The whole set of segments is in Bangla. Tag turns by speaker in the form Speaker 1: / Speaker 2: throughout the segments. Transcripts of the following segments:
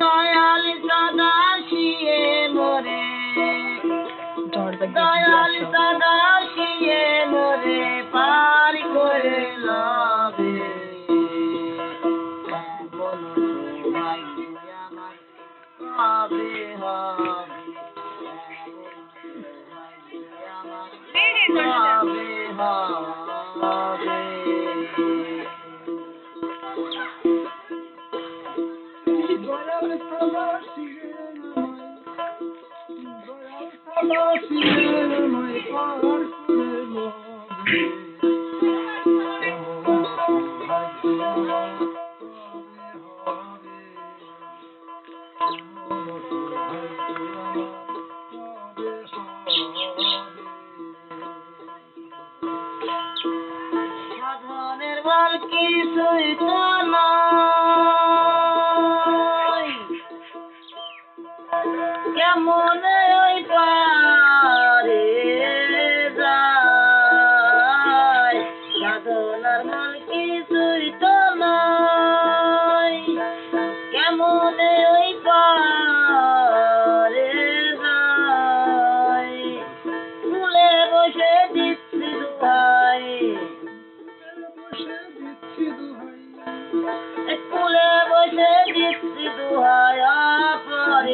Speaker 1: দয়াল সদা শিয়ে মোরে। দয়াল সদা শিয়ে মোরে পার করে লবে এমন সৌভাগ্য আমার হবে হবে এমন সৌভাগ্য আমার হবে হবে কেমন ওই পারে যায়? সাধনার তো কেমন ওই পারে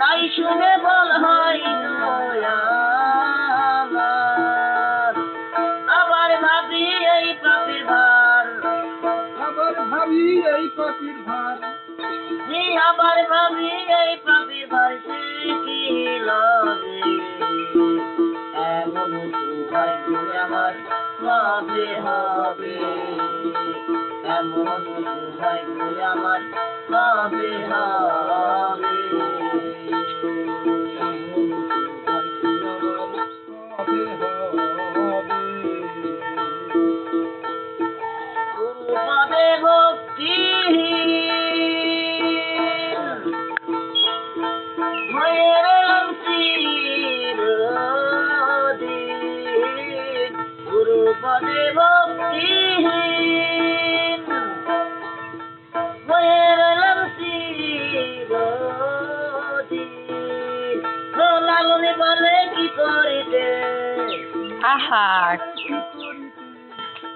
Speaker 1: তাই শুনে বল হয় আবার ভাবি এই পাপির ভার
Speaker 2: আবার ভাবি এই পাখির ভার
Speaker 1: আবার ভাবি এই পাপি ভাইসে কি লাগে এমন সৌভাগ্য আমার হবে হবে। এমন সৌভাগ্য আমার হবে হবে। পদে ভক্তি রইলাম চিরদিন। গুরু পদে ভক্তি কি করিতে
Speaker 3: আহা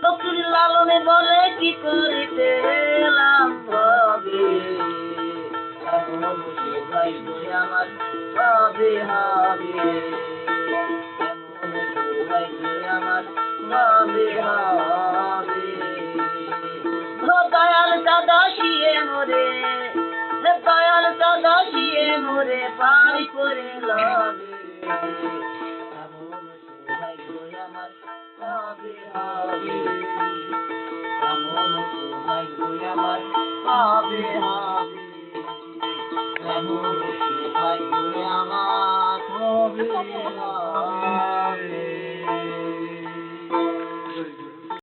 Speaker 1: ফকির লালনে বলে কি করিতে এলাম ভাবে সৌভাগ্য আমার হবে। হবে আমার হবে। হবে দয়াল দাদা শিয়ে মোরে দয়াল দাদা শিয়ে মোরে পাই করে লবে। হবে হবে কেমন তোমায় তুই আমার হবে হবে কেমন তোমায় তুই আমার